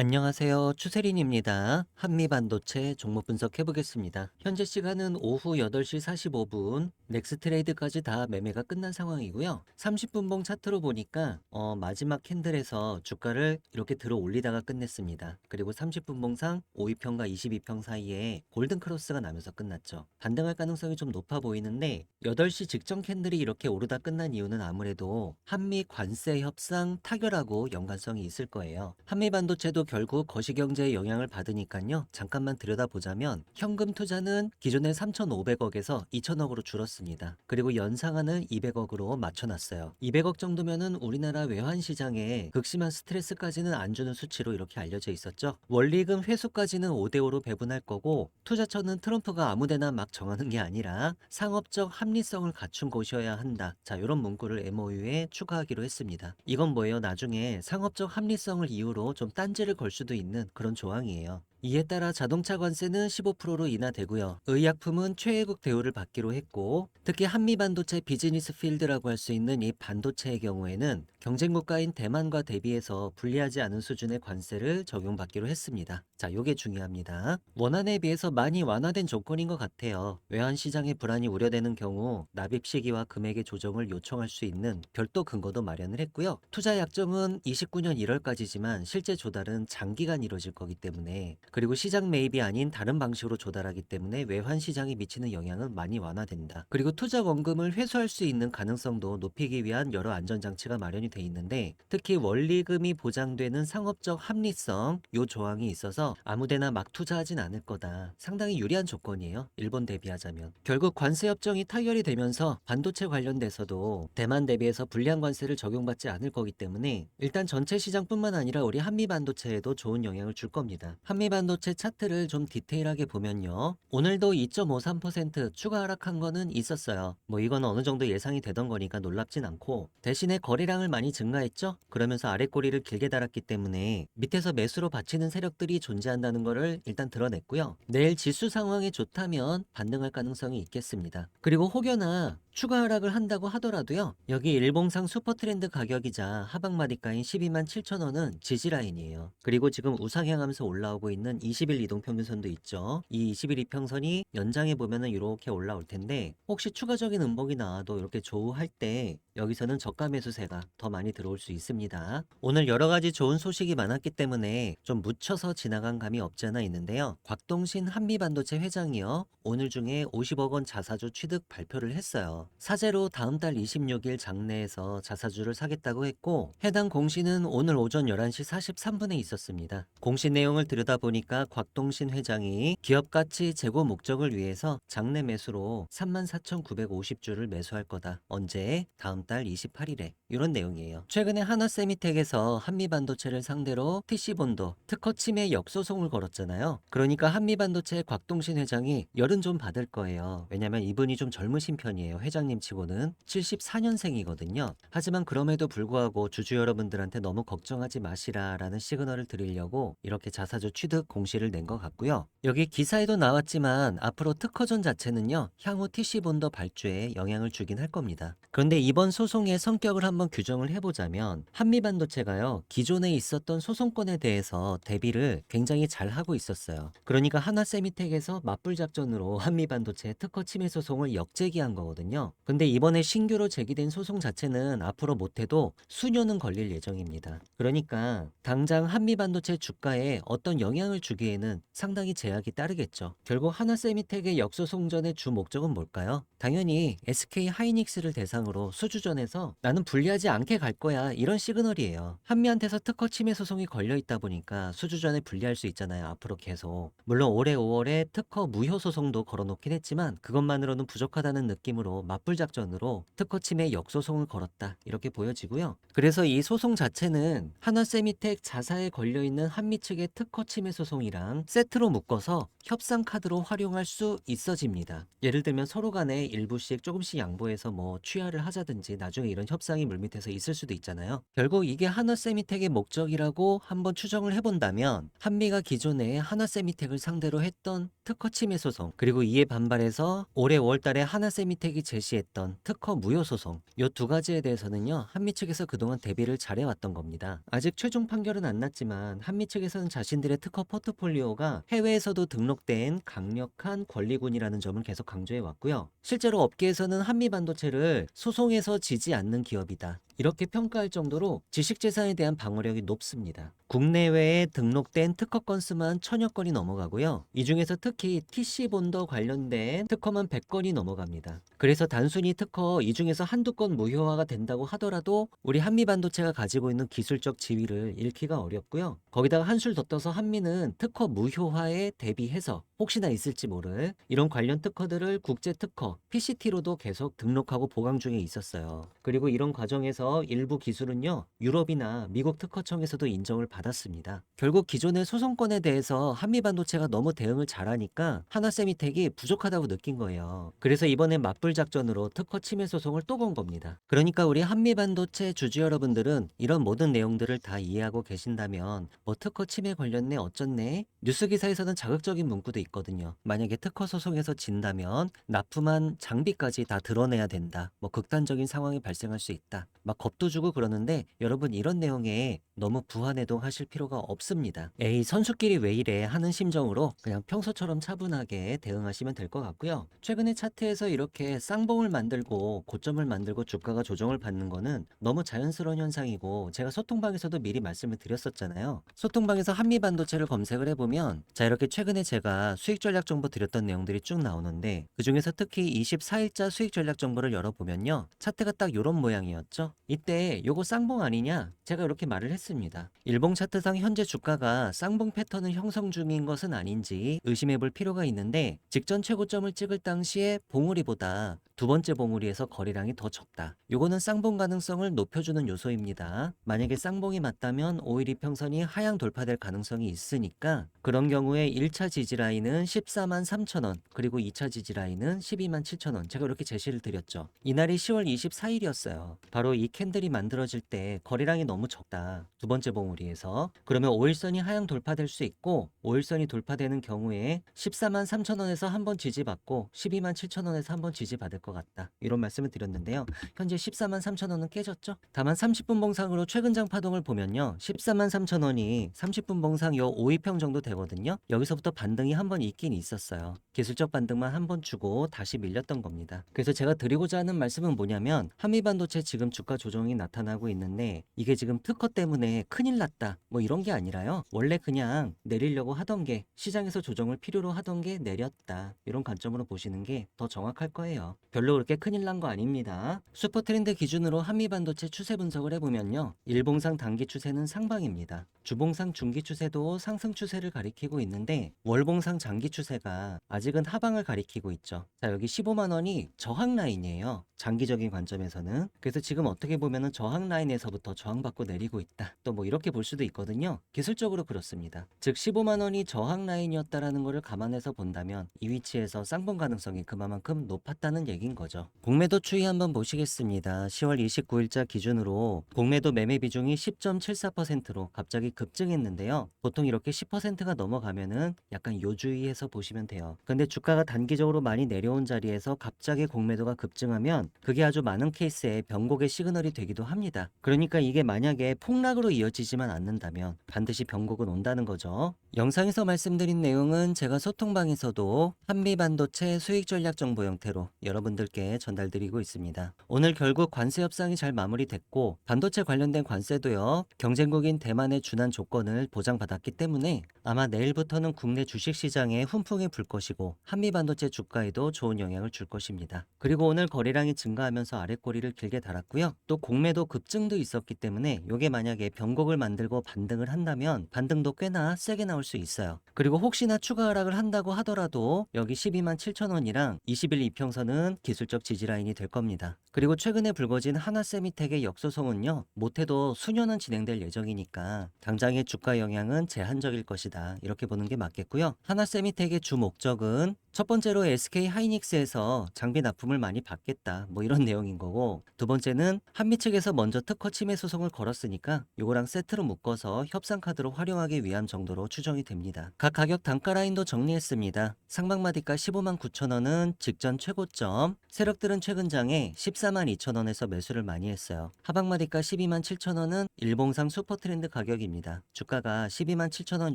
안녕하세요. 추세린입니다. 한미반도체 종목 분석해 보겠습니다. 현재 시간은 오후 8시 45분. 넥스트레이드까지 다 매매가 끝난 상황이고요. 30분봉 차트로 보니까 어, 마지막 캔들에서 주가를 이렇게 들어 올리다가 끝냈습니다. 그리고 30분봉상 5위평과 22평 사이에 골든 크로스가 나면서 끝났죠. 반등할 가능성이 좀 높아 보이는데 8시 직전 캔들이 이렇게 오르다 끝난 이유는 아무래도 한미 관세 협상 타결하고 연관성이 있을 거예요. 한미 반도체도 결국 거시경제의 영향을 받으니까요. 잠깐만 들여다보자면 현금 투자는 기존의 3,500억에서 2,000억으로 줄었습니다. 그리고 연상한을 200억으로 맞춰놨어요. 200억 정도면은 우리나라 외환 시장에 극심한 스트레스까지는 안 주는 수치로 이렇게 알려져 있었죠. 원리금 회수까지는 5대5로 배분할 거고 투자처는 트럼프가 아무데나 막 정하는 게 아니라 상업적 합리성을 갖춘 곳이어야 한다. 자, 이런 문구를 MOU에 추가하기로 했습니다. 이건 뭐예요? 나중에 상업적 합리성을 이유로 좀 딴지를 걸 수도 있는 그런 조항이에요. 이에 따라 자동차 관세는 15%로 인하되고요. 의약품은 최애국 대우를 받기로 했고 특히 한미 반도체 비즈니스 필드라고 할 수 있는 이 반도체의 경우에는 경쟁 국가인 대만과 대비해서 불리하지 않은 수준의 관세를 적용받기로 했습니다. 자, 요게 중요합니다. 원안에 비해서 많이 완화된 조건인 것 같아요. 외환 시장의 불안이 우려되는 경우 납입 시기와 금액의 조정을 요청할 수 있는 별도 근거도 마련을 했고요. 투자 약정은 29년 1월까지지만 실제 조달은 장기간 이루어질 거기 때문에 그리고 시장 매입이 아닌 다른 방식으로 조달하기 때문에 외환 시장에 미치는 영향은 많이 완화된다. 그리고 투자 원금을 회수할 수 있는 가능성도 높이기 위한 여러 안전 장치가 마련이 돼 있는데 특히 원리금이 보장되는 상업적 합리성 요 조항이 있어서 아무데나 막 투자하진 않을 거다. 상당히 유리한 조건이에요. 일본 대비하자면. 결국 관세 협정이 타결이 되면서 반도체 관련돼서도 대만 대비해서 불리한 관세를 적용받지 않을 거기 때문에 일단 전체 시장뿐만 아니라 우리 한미 반도체에도 좋은 영향을 줄 겁니다. 한미 반 도체 차트를 좀 디테일하게 보면요. 오늘도 2.53% 추가 하락한 거는 있었어요. 뭐 이건 어느 정도 예상이 되던 거니까 놀랍진 않고 대신에 거래량을 많이 증가했죠. 그러면서 아랫꼬리를 길게 달았기 때문에 밑에서 매수로 받치는 세력들이 존재한다는 거를 일단 드러냈고요. 내일 지수 상황이 좋다면 반등할 가능성이 있겠습니다. 그리고 혹여나 추가 하락을 한다고 하더라도요. 여기 일봉상 슈퍼트렌드 가격이자 하방마디가인 12만 7천 원은 지지 라인이에요. 그리고 지금 우상향하면서 올라오고 있는 20일 이동 평균선도 있죠. 이 20일 이평선이 연장해 보면은 이렇게 올라올 텐데 혹시 추가적인 음봉이 나와도 이렇게 조우할 때 여기서는 저가 매수세가 더 많이 들어올 수 있습니다. 오늘 여러 가지 좋은 소식이 많았기 때문에 좀 묻혀서 지나간 감이 없지 않아 있는데요. 곽동신 한미반도체 회장이요. 오늘 중에 50억 원 자사주 취득 발표를 했어요. 사제로 다음 달 26일 장내에서 자사주를 사겠다고 했고 해당 공시는 오늘 오전 11시 43분에 있었습니다. 공시 내용을 들여다보니까 곽동신 회장이 기업 가치 제고 목적을 위해서 장내 매수로 34,950주를 매수할 거다. 언제? 다음 달 28일에. 이런 내용이에요. 최근에 하나세미텍에서 한미반도체를 상대로 TC본도 특허 침해 역소송을 걸었잖아요. 그러니까 한미반도체 곽동신 회장이 열은 좀 받을 거예요. 왜냐면 이분이 좀 젊으신 편이에요. 회장님 치고는 74년생이거든요. 하지만 그럼에도 불구하고 주주 여러분들한테 너무 걱정하지 마시라 라는 시그널을 드리려고 이렇게 자사주 취득 공시를 낸 것 같고요. 여기 기사에도 나왔지만 앞으로 특허전 자체는요. 향후 TC본더 발주에 영향을 주긴 할 겁니다. 그런데 이번 소송의 성격을 한번 규정을 해보자면 한미반도체가요. 기존에 있었던 소송권에 대해서 대비를 굉장히 잘 하고 있었어요. 그러니까 하나세미텍에서 맞불 작전으로 한미반도체 특허 침해 소송을 역제기한 거거든요. 근데 이번에 신규로 제기된 소송 자체는 앞으로 못해도 수년은 걸릴 예정입니다. 그러니까 당장 한미 반도체 주가에 어떤 영향을 주기에는 상당히 제약이 따르겠죠. 결국 하나세미텍의 역소송전의 주 목적은 뭘까요? 당연히 SK 하이닉스를 대상으로 수주전에서 나는 불리하지 않게 갈 거야 이런 시그널이에요. 한미한테서 특허 침해 소송이 걸려 있다 보니까 수주전에 불리할 수 있잖아요. 앞으로 계속. 물론 올해 5월에 특허 무효 소송도 걸어놓긴 했지만 그것만으로는 부족하다는 느낌으로 맞불 작전으로 특허 침해 역소송을 걸었다 이렇게 보여지고요. 그래서 이 소송 자체는 하나세미텍 자사에 걸려 있는 한미 측의 특허 침해 소송이랑 세트로 묶어서 협상 카드로 활용할 수 있어집니다. 예를 들면 서로 간에 일부씩 조금씩 양보해서 뭐 취하를 하자든지 나중에 이런 협상이 물밑에서 있을 수도 있잖아요. 결국 이게 하나세미텍의 목적이라고 한번 추정을 해본다면 한미가 기존에 하나세미텍을 상대로 했던 특허 침해 소송 그리고 이에 반발해서 올해 5월달에 하나세미텍이 제 시했던 특허 무효 소송 이 두 가지에 대해서는요 한미 측에서 그동안 대비를 잘해왔던 겁니다. 아직 최종 판결은 안 났지만 한미 측에서는 자신들의 특허 포트폴리오가 해외에서도 등록된 강력한 권리군이라는 점을 계속 강조해 왔고요. 실제로 업계에서는 한미 반도체를 소송에서 지지 않는 기업이다. 이렇게 평가할 정도로 지식재산에 대한 방어력이 높습니다. 국내외에 등록된 특허 건수만 천여 건이 넘어가고요. 이 중에서 특히 TC 본더 관련된 특허만 100건이 넘어갑니다. 그래서 단순히 특허 이 중에서 한두 건 무효화가 된다고 하더라도 우리 한미 반도체가 가지고 있는 기술적 지위를 잃기가 어렵고요. 거기다가 한술 더 떠서 한미는 특허 무효화에 대비해서 혹시나 있을지 모를 이런 관련 특허들을 국제 특허 PCT로도 계속 등록하고 보강 중에 있었어요. 그리고 이런 과정에서 일부 기술은요 유럽이나 미국 특허청에서도 인정을 받았습니다. 결국 기존의 소송권에 대해서 한미 반도체가 너무 대응을 잘하니까 하나세미텍이 부족하다고 느낀 거예요. 그래서 이번에 맞불 작전으로 특허 침해 소송을 또 건 겁니다. 그러니까 우리 한미 반도체 주주 여러분들은 이런 모든 내용들을 다 이해하고 계신다면 뭐 특허 침해 관련네 어쩌네 뉴스 기사에서는 자극적인 문구도 있거든요. 만약에 특허 소송에서 진다면 납품한 장비까지 다 드러내야 된다. 뭐 극단적인 상황이 발생할 수 있다. 막 겁도 주고 그러는데 여러분 이런 내용에 너무 부한해동 하실 필요가 없습니다. 에이 선수끼리 왜 이래 하는 심정으로 그냥 평소처럼 차분하게 대응하시면 될 것 같고요. 최근에 차트에서 이렇게 쌍봉을 만들고 고점을 만들고 주가가 조정을 받는 거는 너무 자연스러운 현상이고 제가 소통방에서도 미리 말씀을 드렸었잖아요. 소통방에서 한미 반도체를 검색을 해보면 자 이렇게 최근에 제가 수익 전략 정보 드렸던 내용들이 쭉 나오는데 그 중에서 특히 24일자 수익 전략 정보를 열어보면요 차트가 딱 이런 모양이었죠. 이때 요거 쌍봉 아니냐 제가 이렇게 말을 했습니다. 일봉 차트상 현재 주가가 쌍봉 패턴을 형성 중인 것은 아닌지 의심해 볼 필요가 있는데 직전 최고점을 찍을 당시에 봉우리보다 두 번째 봉우리에서 거래량이 더 적다. 요거는 쌍봉 가능성을 높여주는 요소입니다. 만약에 쌍봉이 맞다면 5일 이평선이 하향 돌파될 가능성이 있으니까 그런 경우에 1차 지지라인은 14만 3천 원 그리고 2차 지지라인은 12만 7천 원 제가 이렇게 제시를 드렸죠. 이날이 10월 24일이었어요. 바로 이 캔들이 만들어질 때 거래량이 너무 적다. 두 번째 봉우리에서 그러면 5일선이 하향 돌파될 수 있고 5일선이 돌파되는 경우에 14만 3천 원에서 한번 지지받고 12만 7천 원에서 한번 지지받을 것 같다. 이런 말씀을 드렸는데요. 현재 14만 3천 원은 깨졌죠. 다만 30분 봉상으로 최근 장 파동을 보면요. 14만 3천 원이 30분 봉상 요 5위평 정도 되거든요. 여기서부터 반등이 한 번 있긴 있었어요. 기술적 반등만 한 번 주고 다시 밀렸던 겁니다. 그래서 제가 드리고자 하는 말씀은 뭐냐면 한미 반도체 지금 주가 조정이 나타나고 있는데 이게 지금 특허 때문에 큰일 났다. 뭐 이런 게 아니라요. 원래 그냥 내리려고 하던 게 시장에서 조정을 필요로 하던 게 내렸다. 이런 관점으로 보시는 게 더 정확할 거예요. 별로 그렇게 큰일 난 거 아닙니다. 슈퍼 트렌드 기준으로 한미 반도체 추세 분석을 해보면요. 일봉상 단기 추세는 상방입니다. 주봉상 중기 추세도 상승 추세를 가리키고 있는데 월봉상 장기 추세가 아직은 하방을 가리키고 있죠. 자, 여기 15만 원이 저항 라인이에요. 장기적인 관점에서는. 그래서 지금 어떻게 보면은 저항 라인에서부터 저항받고 내리고 있다. 또 뭐 이렇게 볼 수도 있거든요. 기술적으로 그렇습니다. 즉 15만 원이 저항 라인이었다라는 것을 감안해서 본다면 이 위치에서 쌍봉 가능성이 그만큼 높았다는 얘기 인 거죠. 공매도 추이 한번 보시겠습니다. 10월 29일자 기준으로 공매도 매매 비중이 10.74%로 갑자기 급증했는데요. 보통 이렇게 10%가 넘어가면은 약간 요주의해서 보시면 돼요. 근데 주가가 단기적으로 많이 내려온 자리에서 갑자기 공매도가 급증하면 그게 아주 많은 케이스에 변곡의 시그널이 되기도 합니다. 그러니까 이게 만약에 폭락으로 이어지지만 않는다면 반드시 변곡은 온다는 거죠. 영상에서 말씀드린 내용은 제가 소통방에서도 한미 반도체 수익 전략 정보 형태로 여러분들께 전달드리고 있습니다. 오늘 결국 관세 협상이 잘 마무리됐고 반도체 관련된 관세도요 경쟁국인 대만의 준한 조건을 보장받았기 때문에 아마 내일부터는 국내 주식 시장에 훈풍이 불 것이고 한미 반도체 주가에도 좋은 영향을 줄 것입니다. 그리고 오늘 거래량이 증가하면서 아랫꼬리를 길게 달았고요. 또 공매도 급증도 있었기 때문에 이게 만약에 변곡을 만들고 반등을 한다면 반등도 꽤나 세게 나올 수 있어요. 그리고 혹시나 추가 하락을 한다고 하더라도 여기 12만 7천 원이랑 20일 이평선은 기술적 지지 라인이 될 겁니다. 그리고 최근에 불거진 하나세미텍의 역소송은요. 못해도 수년은 진행될 예정이니까 당장의 주가 영향은 제한적일 것이다. 이렇게 보는 게 맞겠고요. 하나세미텍의 주 목적은 첫 번째로 SK 하이닉스에서 장비 납품을 많이 받겠다. 뭐 이런 내용인 거고 두 번째는 한미 측에서 먼저 특허 침해 소송을 걸었으니까 요거랑 세트로 묶어서 협상 카드로 활용하기 위한 정도로 추정 추정이 됩니다. 각 가격 단가 라인도 정리했습니다. 상방마디가 15만 9천 원은 직전 최고점, 세력들은 최근 장에 14만 2천 원에서 매수를 많이 했어요. 하방마디가 12만 7천 원은 일봉상 슈퍼트렌드 가격입니다. 주가가 12만 7천 원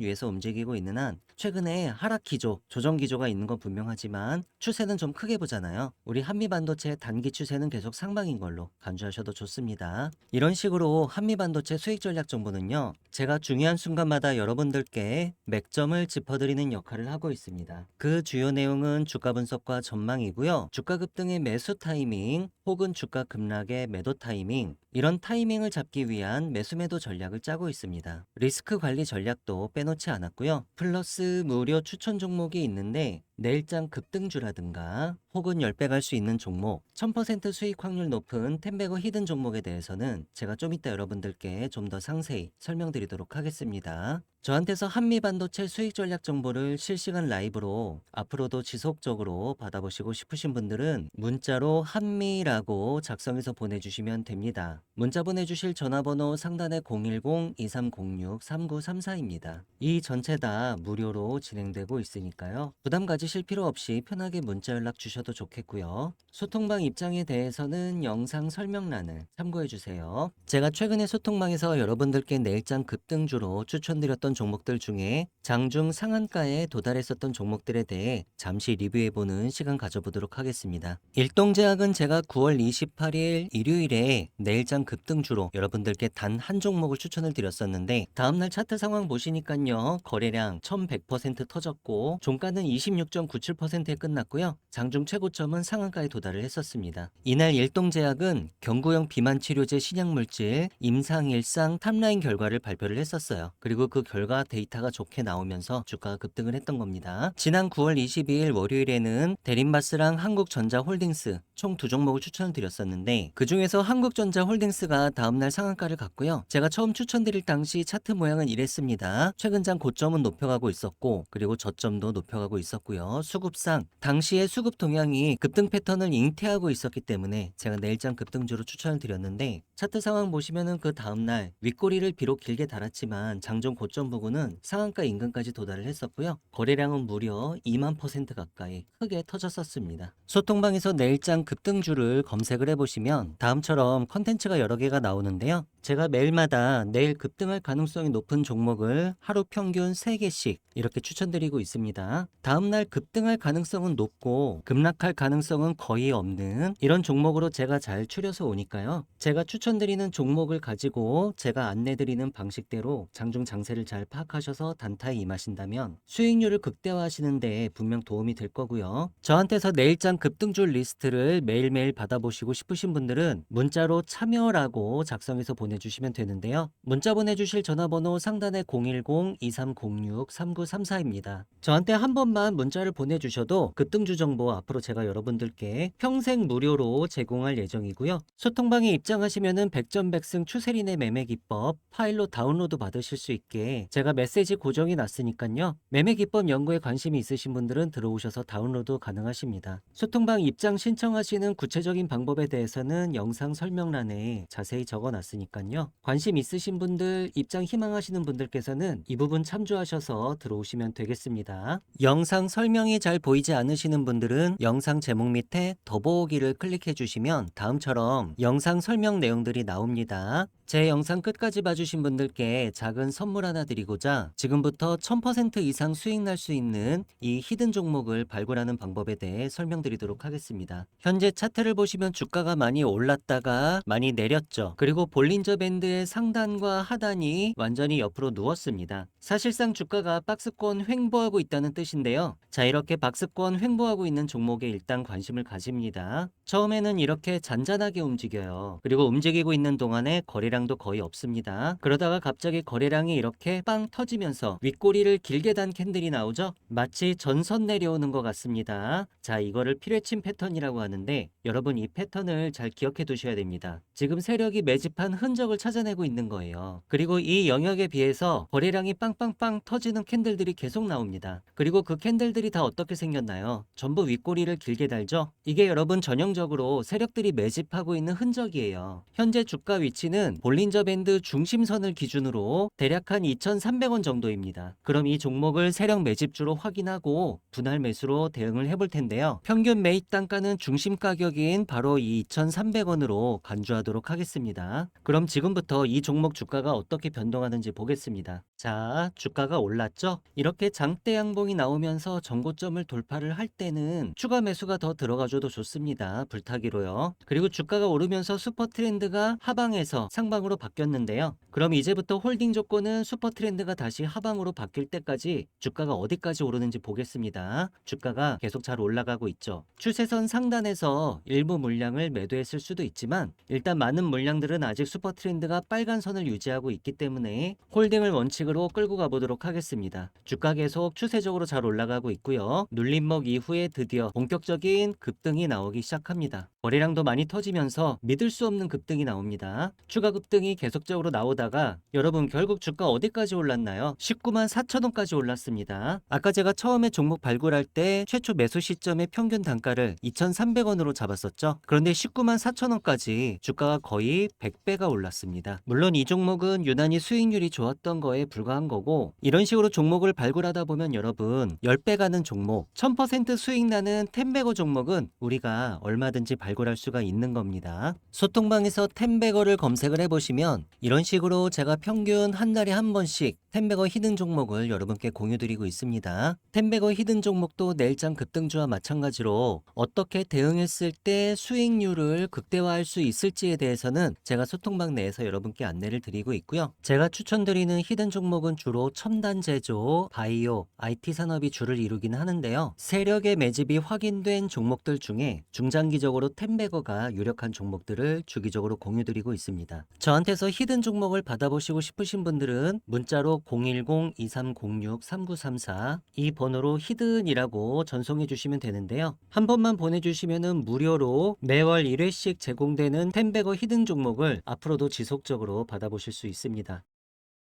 위에서 움직이고 있는 한 최근에 하락 기조, 조정 기조가 있는 건 분명하지만 추세는 좀 크게 보잖아요. 우리 한미 반도체 단기 추세는 계속 상방인 걸로 간주하셔도 좋습니다. 이런 식으로 한미 반도체 수익 전략 정보는요. 제가 중요한 순간마다 여러분들께 맥점을 짚어드리는 역할을 하고 있습니다. 그 주요 내용은 주가 분석과 전망이고요. 주가 급등의 매수 타이밍 혹은 주가 급락의 매도 타이밍 이런 타이밍을 잡기 위한 매수 매도 전략을 짜고 있습니다. 리스크 관리 전략도 빼놓지 않았고요. 플러스 무료 추천 종목이 있는데 내일장 급등주라든가 혹은 10배 갈 수 있는 종목, 1000% 수익 확률 높은 텐베거 히든 종목에 대해서는 제가 좀 이따 여러분들께 좀 더 상세히 설명드리도록 하겠습니다. 저한테서 한미 반도체 수익 전략 정보를 실시간 라이브로 앞으로도 지속적으로 받아보시고 싶으신 분들은 문자로 한미라고 작성해서 보내주시면 됩니다. 문자 보내주실 전화번호 상단에 010-2306-3934입니다. 이 전체 다 무료로 진행되고 있으니까요. 부담 가지실 필요 없이 편하게 문자 연락 주셔도 좋겠고요. 소통방 입장에 대해서는 영상 설명란을 참고해 주세요. 제가 최근에 소통방에서 여러분들께 내일장 급등주로 추천드렸던 종목들 중에 장중 상한가에 도달했었던 종목들에 대해 잠시 리뷰해보는 시간 가져보도록 하겠습니다. 일동제약은 제가 9월 28일 일요일에 내일장 급등주로 여러분들께 단 한 종목을 추천을 드렸었는데 다음날 차트 상황 보시니까요 거래량 1100% 터졌고 종가는 26.97%에 끝났고요 장중 최고점은 상한가에 도달을 했었습니다. 이날 일동제약은 경구용 비만 치료제 신약물질 임상일상 탑라인 결과를 발표를 했었어요. 그리고 그 결과 데이터가 좋게 나오면서 주가가 급등을 했던 겁니다. 지난 9월 22일 월요일에는 대림바스랑 한국전자홀딩스 총 두 종목을 추천을 드렸었는데 그 중에서 한국전자홀딩스가 다음날 상한가를 갔고요. 제가 처음 추천드릴 당시 차트 모양은 이랬습니다. 최근장 고점은 높여가고 있었고 그리고 저점도 높여가고 있었고요. 수급상 당시의 수급 동향이 급등 패턴을 잉태하고 있었기 때문에 제가 내일장 급등주로 추천을 드렸는데 차트 상황 보시면은 그 다음날 윗꼬리를 비록 길게 달았지만 장중 고점 부근은 상한가 인근까지 도달을 했었고요. 거래량은 무려 2만 퍼센트 가까이 크게 터졌었습니다. 소통방에서 내일장 급등주를 검색을 해보시면 다음처럼 컨텐츠가 여러 개가 나오는데요. 제가 매일마다 내일 급등할 가능성이 높은 종목을 하루 평균 3개씩 이렇게 추천드리고 있습니다. 다음날 급등할 가능성은 높고 급락할 가능성은 거의 없는 이런 종목으로 제가 잘 추려서 오니까요. 제가 추천드리는 종목을 가지고 제가 안내드리는 방식대로 장중 장세를 잘 파악하셔서 단타에 임하신다면 수익률을 극대화하시는데 분명 도움이 될 거고요. 저한테서 내일장 급등줄 리스트를 매일매일 받아보시고 싶으신 분들은 문자로 참여라고 작성해서 보내 주시면 되는데요. 문자 보내주실 전화번호 상단에 010-2306-3934입니다. 저한테 한 번만 문자를 보내주셔도 급등주 정보 앞으로 제가 여러분들께 평생 무료로 제공할 예정이고요. 소통방에 입장하시면은 백전백승 추세린의 매매 기법 파일로 다운로드 받으실 수 있게 제가 메시지 고정이 났으니까요. 매매 기법 연구에 관심이 있으신 분들은 들어오셔서 다운로드 가능하십니다. 소통방 입장 신청하시는 구체적인 방법에 대해서는 영상 설명란에 자세히 적어 놨으니까요. 관심 있으신 분들, 입장 희망하시는 분들께서는 이 부분 참조하셔서 들어오시면 되겠습니다. 영상 설명이 잘 보이지 않으시는 분들은 영상 제목 밑에 더보기를 클릭해 주시면 다음처럼 영상 설명 내용들이 나옵니다. 제 영상 끝까지 봐주신 분들께 작은 선물 하나 드리고자 지금부터 1000% 이상 수익 날 수 있는 이 히든 종목을 발굴하는 방법에 대해 설명드리도록 하겠습니다. 현재 차트를 보시면 주가가 많이 올랐다가 많이 내렸죠. 그리고 볼린저 밴드의 상단과 하단이 완전히 옆으로 누웠습니다. 사실상 주가가 박스권 횡보하고 있다는 뜻인데요. 자, 이렇게 박스권 횡보하고 있는 종목에 일단 관심을 가집니다. 처음에는 이렇게 잔잔하게 움직여요. 그리고 움직이고 있는 동안에 거래 량도 거의 없습니다. 그러다가 갑자기 거래량이 이렇게 빵 터지면서 윗꼬리를 길게 단 캔들이 나오죠? 마치 전선 내려오는 것 같습니다. 자, 이거를 피뢰침 패턴이라고 하는데 여러분 이 패턴을 잘 기억해 두셔야 됩니다. 지금 세력이 매집한 흔적을 찾아내고 있는 거예요. 그리고 이 영역에 비해서 거래량이 빵빵빵 터지는 캔들들이 계속 나옵니다. 그리고 그 캔들들이 다 어떻게 생겼나요? 전부 윗꼬리를 길게 달죠? 이게 여러분 전형적으로 세력들이 매집하고 있는 흔적이에요. 현재 주가 위치는 볼린저 밴드 중심선을 기준으로 대략 한 2,300원 정도입니다. 그럼 이 종목을 세력 매집주로 확인하고 분할 매수로 대응을 해볼 텐데요. 평균 매입 단가는 중심 가격인 바로 이 2,300원으로 간주하도록 하겠습니다. 그럼 지금부터 이 종목 주가가 어떻게 변동하는지 보겠습니다. 자, 주가가 올랐죠? 이렇게 장대 양봉이 나오면서 정고점을 돌파를 할 때는 추가 매수가 더 들어가줘도 좋습니다. 불타기로요. 그리고 주가가 오르면서 슈퍼 트렌드가 하방에서 상방 으로 바뀌었는데요. 그럼 이제부터 홀딩 조건은 슈퍼 트렌드가 다시 하방으로 바뀔 때까지 주가가 어디까지 오르는지 보겠습니다. 주가가 계속 잘 올라가고 있죠. 추세선 상단에서 일부 물량을 매도했을 수도 있지만 일단 많은 물량들은 아직 슈퍼 트렌드가 빨간 선을 유지하고 있기 때문에 홀딩을 원칙으로 끌고 가보도록 하겠습니다. 주가 계속 추세적으로 잘 올라가고 있고요. 눌림목 이후에 드디어 본격적인 급등이 나오기 시작합니다. 거래량도 많이 터지면서 믿을 수 없는 급등이 나옵니다. 추가 급 등이 계속적으로 나오다가 여러분 결국 주가 어디까지 올랐나요? 19만 4천 원까지 올랐습니다. 아까 제가 처음에 종목 발굴할 때 최초 매수 시점의 평균 단가를 2,300원으로 잡았었죠. 그런데 19만 4천 원까지 주가가 거의 100배가 올랐습니다. 물론 이 종목은 유난히 수익률이 좋았던 거에 불과한 거고 이런 식으로 종목을 발굴하다 보면 여러분 10배 가는 종목, 1000% 수익 나는 템베거 종목은 우리가 얼마든지 발굴할 수가 있는 겁니다. 소통방에서 템베거를 검색을 해보 시면 이런 식으로 제가 평균 한 달에 한 번씩 템베거 히든 종목을 여러분께 공유드리고 있습니다. 템베거 히든 종목도 내일장 급등주와 마찬가지로 어떻게 대응했을 때 수익률을 극대화할 수 있을지에 대해서는 제가 소통방 내에서 여러분께 안내를 드리고 있고요. 제가 추천드리는 히든 종목은 주로 첨단 제조, 바이오, IT 산업이 주를 이루긴 하는데요. 세력의 매집이 확인된 종목들 중에 중장기적으로 템베거가 유력한 종목들을 주기적으로 공유드리고 있습니다. 저한테서 히든 종목을 받아보시고 싶으신 분들은 문자로 010-2306-3934 이 번호로 히든이라고 전송해 주시면 되는데요. 한 번만 보내주시면 무료로 매월 1회씩 제공되는 템베거 히든 종목을 앞으로도 지속적으로 받아보실 수 있습니다.